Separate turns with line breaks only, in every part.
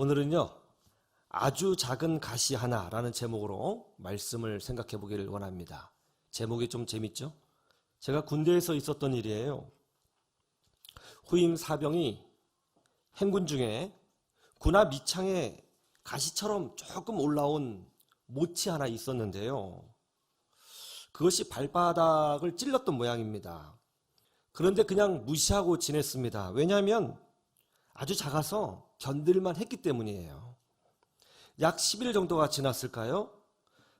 오늘은요, 아주 작은 가시 하나라는 제목으로 말씀을 생각해 보기를 원합니다. 제목이 좀 재밌죠? 제가 군대에서 있었던 일이에요. 후임 사병이 행군 중에 군화 밑창에 가시처럼 조금 올라온 모치 하나 있었는데요. 그것이 발바닥을 찔렀던 모양입니다. 그런데 그냥 무시하고 지냈습니다. 왜냐하면 아주 작아서 견딜만 했기 때문이에요. 약 10일 정도가 지났을까요?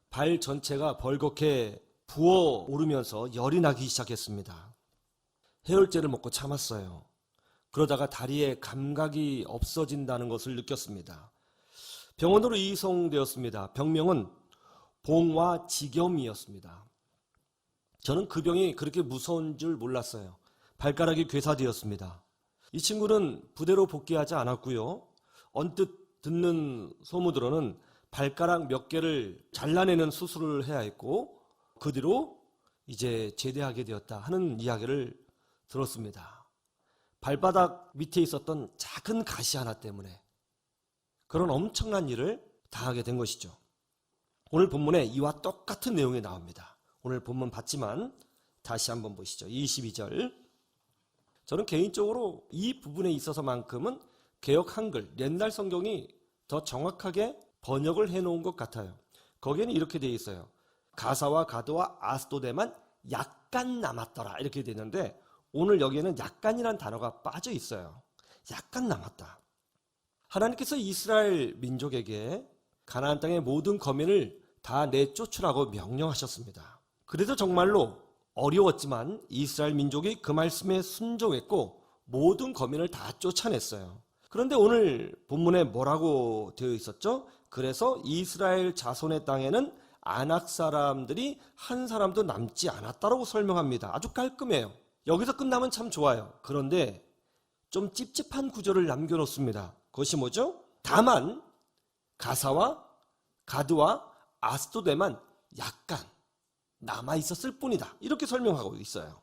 발 전체가 벌겋게 부어 오르면서 열이 나기 시작했습니다. 해열제를 먹고 참았어요. 그러다가 다리에 감각이 없어진다는 것을 느꼈습니다. 병원으로 이송되었습니다. 병명은 봉화지겸이었습니다. 저는 그 병이 그렇게 무서운 줄 몰랐어요. 발가락이 괴사되었습니다. 이 친구는 부대로 복귀하지 않았고요. 언뜻 듣는 소문으로는 발가락 몇 개를 잘라내는 수술을 해야 했고 그 뒤로 이제 제대하게 되었다 하는 이야기를 들었습니다. 발바닥 밑에 있었던 작은 가시 하나 때문에 그런 엄청난 일을 당하게 된 것이죠. 오늘 본문에 이와 똑같은 내용이 나옵니다. 오늘 본문 봤지만 다시 한번 보시죠. 22절. 저는 개인적으로 이 부분에 있어서만큼은 개혁 한글, 옛날 성경이 더 정확하게 번역을 해놓은 것 같아요. 거기에는 이렇게 되어 있어요. 가사와 가드와 아스도데만 약간 남았더라. 이렇게 되는데 오늘 여기에는 약간이란 단어가 빠져 있어요. 약간 남았다. 하나님께서 이스라엘 민족에게 가나안 땅의 모든 거민을 다 내쫓으라고 명령하셨습니다. 그래서 정말로 어려웠지만 이스라엘 민족이 그 말씀에 순종했고 모든 거민을 다 쫓아냈어요. 그런데 오늘 본문에 뭐라고 되어 있었죠? 그래서 이스라엘 자손의 땅에는 아낙 사람들이 한 사람도 남지 않았다라고 설명합니다. 아주 깔끔해요. 여기서 끝나면 참 좋아요. 그런데 좀 찝찝한 구절을 남겨놓습니다. 그것이 뭐죠? 다만 가사와 가드와 아스도데만 약간 남아 있었을 뿐이다. 이렇게 설명하고 있어요.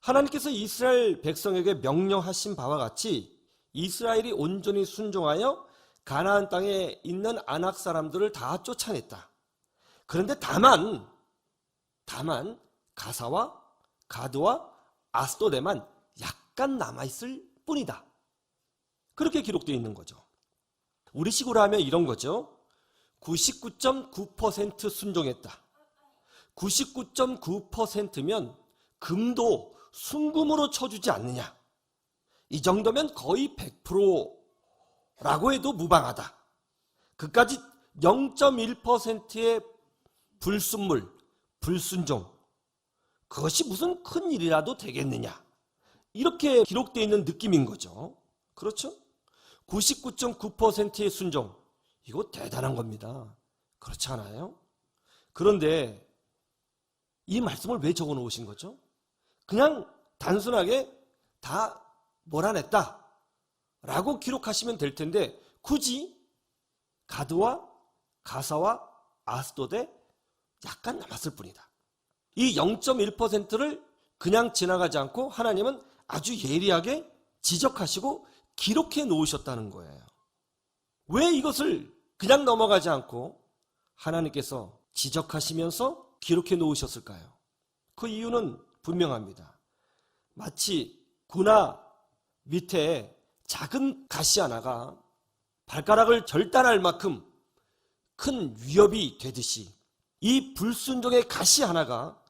하나님께서 이스라엘 백성에게 명령하신 바와 같이 이스라엘이 온전히 순종하여 가나안 땅에 있는 아낙 사람들을 다 쫓아냈다. 그런데 다만 다만 가사와 가드와 아스도데만 약간 남아 있을 뿐이다. 그렇게 기록되어 있는 거죠. 우리식으로 하면 이런 거죠. 99.9% 순종했다. 99.9%면 금도 순금으로 쳐주지 않느냐. 이 정도면 거의 100%라고 해도 무방하다. 그까지 0.1%의 불순물, 불순종. 그것이 무슨 큰 일이라도 되겠느냐. 이렇게 기록되어 있는 느낌인 거죠. 그렇죠? 99.9%의 순종. 이거 대단한 겁니다. 그렇지 않아요? 그런데 이 말씀을 왜 적어 놓으신 거죠? 그냥 단순하게 다 몰아냈다. 라고 기록하시면 될 텐데, 굳이 가드와 가사와 아스도데 약간 남았을 뿐이다. 이 0.1%를 그냥 지나가지 않고 하나님은 아주 예리하게 지적하시고 기록해 놓으셨다는 거예요. 왜 이것을 그냥 넘어가지 않고 하나님께서 지적하시면서 기록해 놓으셨을까요? 그 이유는 분명합니다. 마치 군화 밑에 작은 가시 하나가 발가락을 절단할 만큼 큰 위협이 되듯이 이 불순종의 가시 하나가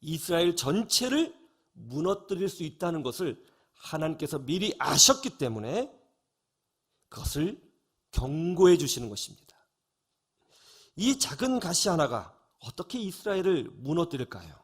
이스라엘 전체를 무너뜨릴 수 있다는 것을 하나님께서 미리 아셨기 때문에 그것을 경고해 주시는 것입니다. 이 작은 가시 하나가 어떻게 이스라엘을 무너뜨릴까요?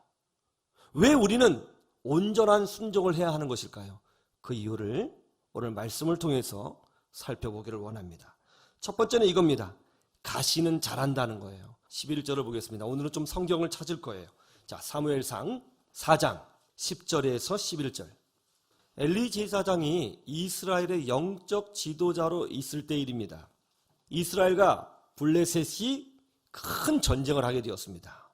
왜 우리는 온전한 순종을 해야 하는 것일까요? 그 이유를 오늘 말씀을 통해서 살펴보기를 원합니다. 첫 번째는 이겁니다. 가시는 잘한다는 거예요. 11절을 보겠습니다. 오늘은 좀 성경을 찾을 거예요. 자, 사무엘상 4장 10절에서 11절. 엘리 제사장이 이스라엘의 영적 지도자로 있을 때 일입니다. 이스라엘과 블레셋이 큰 전쟁을 하게 되었습니다.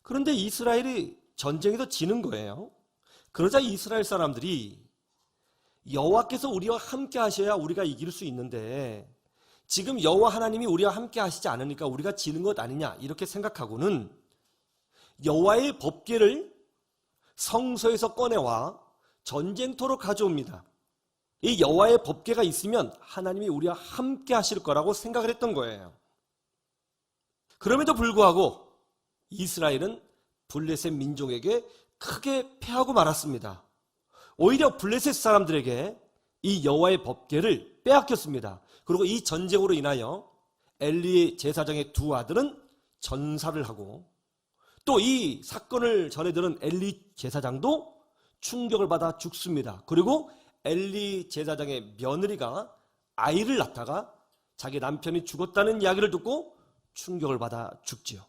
그런데 이스라엘이 전쟁에서 지는 거예요. 그러자 이스라엘 사람들이 여호와께서 우리와 함께 하셔야 우리가 이길 수 있는데 지금 여호와 하나님이 우리와 함께 하시지 않으니까 우리가 지는 것 아니냐 이렇게 생각하고는 여호와의 법궤를 성소에서 꺼내와 전쟁터로 가져옵니다. 이 여호와의 법궤가 있으면 하나님이 우리와 함께 하실 거라고 생각을 했던 거예요. 그럼에도 불구하고 이스라엘은 블레셋 민족에게 크게 패하고 말았습니다. 오히려 블레셋 사람들에게 이 여호와의 법궤를 빼앗겼습니다. 그리고 이 전쟁으로 인하여 엘리 제사장의 두 아들은 전사를 하고 또 이 사건을 전해 들은 엘리 제사장도 충격을 받아 죽습니다. 그리고 엘리 제사장의 며느리가 아이를 낳다가 자기 남편이 죽었다는 이야기를 듣고 충격을 받아 죽지요.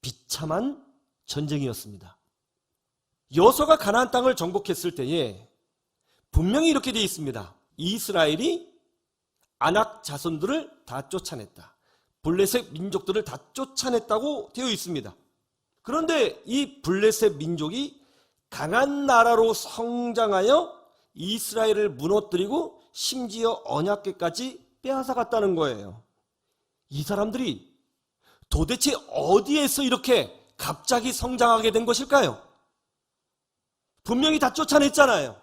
비참한 전쟁이었습니다. 여호수아가 가나안 땅을 정복했을 때에 분명히 이렇게 되어 있습니다. 이스라엘이 아낙 자손들을 다 쫓아냈다. 블레셋 민족들을 다 쫓아냈다고 되어 있습니다. 그런데 이 블레셋 민족이 강한 나라로 성장하여 이스라엘을 무너뜨리고 심지어 언약계까지 빼앗아 갔다는 거예요. 이 사람들이 도대체 어디에서 이렇게 갑자기 성장하게 된 것일까요? 분명히 다 쫓아냈잖아요.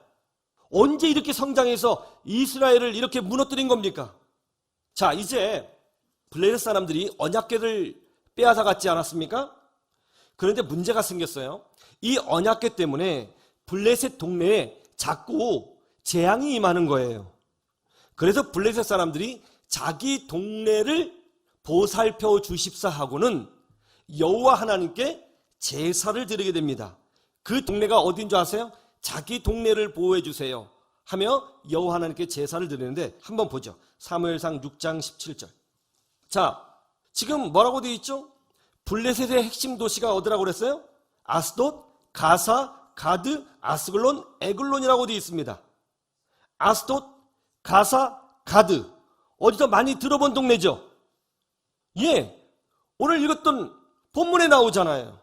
언제 이렇게 성장해서 이스라엘을 이렇게 무너뜨린 겁니까? 자, 이제 블레셋 사람들이 언약궤를 빼앗아 갔지 않았습니까? 그런데 문제가 생겼어요. 이 언약궤 때문에 블레셋 동네에 자꾸 재앙이 임하는 거예요. 그래서 블레셋 사람들이 자기 동네를 보살펴 주십사 하고는 여호와 하나님께 제사를 드리게 됩니다. 그 동네가 어딘 줄 아세요? 자기 동네를 보호해 주세요. 하며 여호와 하나님께 제사를 드리는데 한번 보죠. 사무엘상 6장 17절. 자, 지금 뭐라고 되어 있죠? 블레셋의 핵심 도시가 어디라고 그랬어요? 아스돗, 가사, 가드, 아스글론, 에글론이라고 되어 있습니다. 아스돗, 가사, 가드. 어디서 많이 들어본 동네죠? 예. 오늘 읽었던 본문에 나오잖아요.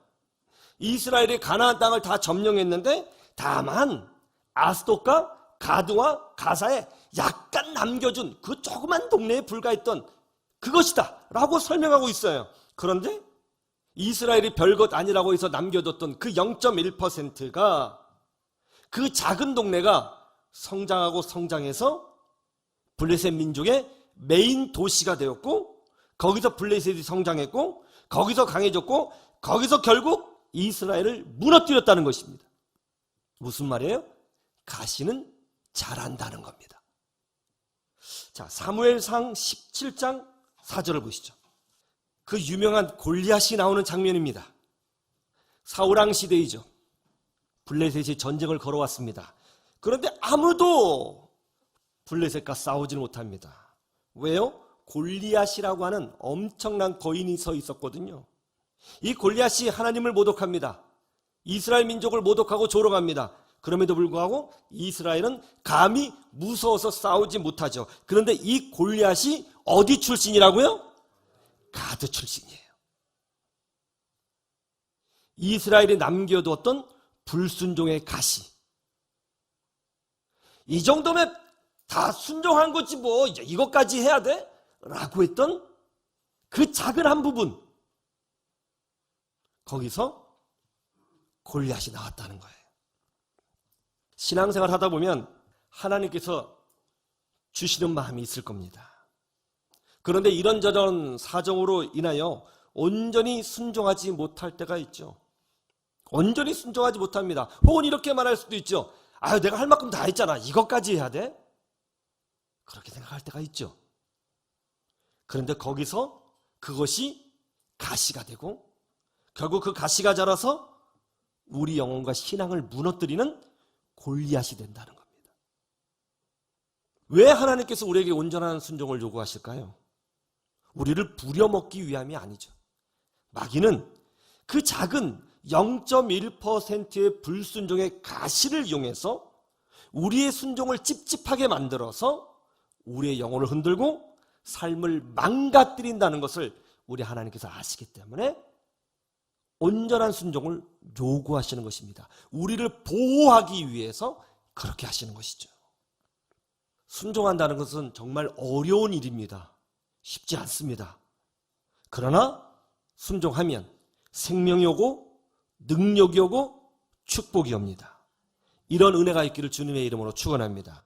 이스라엘이 가나안 땅을 다 점령했는데 다만 아스돗과 가드와 가사에 약간 남겨준 그 조그만 동네에 불과했던 그것이다 라고 설명하고 있어요. 그런데 이스라엘이 별것 아니라고 해서 남겨뒀던 그 0.1%가 그 작은 동네가 성장하고 성장해서 블레셋 민족의 메인 도시가 되었고 거기서 블레셋이 성장했고 거기서 강해졌고 거기서 결국 이스라엘을 무너뜨렸다는 것입니다. 무슨 말이에요? 가시는 잘한다는 겁니다. 자, 사무엘상 17장 4절을 보시죠. 그 유명한 골리앗이 나오는 장면입니다. 사우랑 시대이죠. 블레셋이 전쟁을 걸어왔습니다. 그런데 아무도 블레셋과 싸우지 못합니다. 왜요? 골리앗이라고 하는 엄청난 거인이 서 있었거든요. 이 골리앗이 하나님을 모독합니다. 이스라엘 민족을 모독하고 조롱합니다. 그럼에도 불구하고 이스라엘은 감히 무서워서 싸우지 못하죠. 그런데 이 골리앗이 어디 출신이라고요? 가드 출신이에요. 이스라엘이 남겨두었던 불순종의 가시. 이 정도면 다 순종한 거지 뭐 이것까지 해야 돼? 라고 했던 그 작은 한 부분 거기서 골리앗이 나왔다는 거예요. 신앙생활 하다 보면 하나님께서 주시는 마음이 있을 겁니다. 그런데 이런저런 사정으로 인하여 온전히 순종하지 못할 때가 있죠. 온전히 순종하지 못합니다. 혹은 이렇게 말할 수도 있죠. 아유, 내가 할 만큼 다 했잖아. 이것까지 해야 돼? 그렇게 생각할 때가 있죠. 그런데 거기서 그것이 가시가 되고 결국 그 가시가 자라서 우리 영혼과 신앙을 무너뜨리는 골리앗이 된다는 겁니다. 왜 하나님께서 우리에게 온전한 순종을 요구하실까요? 우리를 부려먹기 위함이 아니죠. 마귀는 그 작은 0.1%의 불순종의 가시를 이용해서 우리의 순종을 찝찝하게 만들어서 우리의 영혼을 흔들고 삶을 망가뜨린다는 것을 우리 하나님께서 아시기 때문에 온전한 순종을 요구하시는 것입니다. 우리를 보호하기 위해서 그렇게 하시는 것이죠. 순종한다는 것은 정말 어려운 일입니다. 쉽지 않습니다. 그러나 순종하면 생명이 오고 능력이 오고 축복이 옵니다. 이런 은혜가 있기를 주님의 이름으로 축원합니다.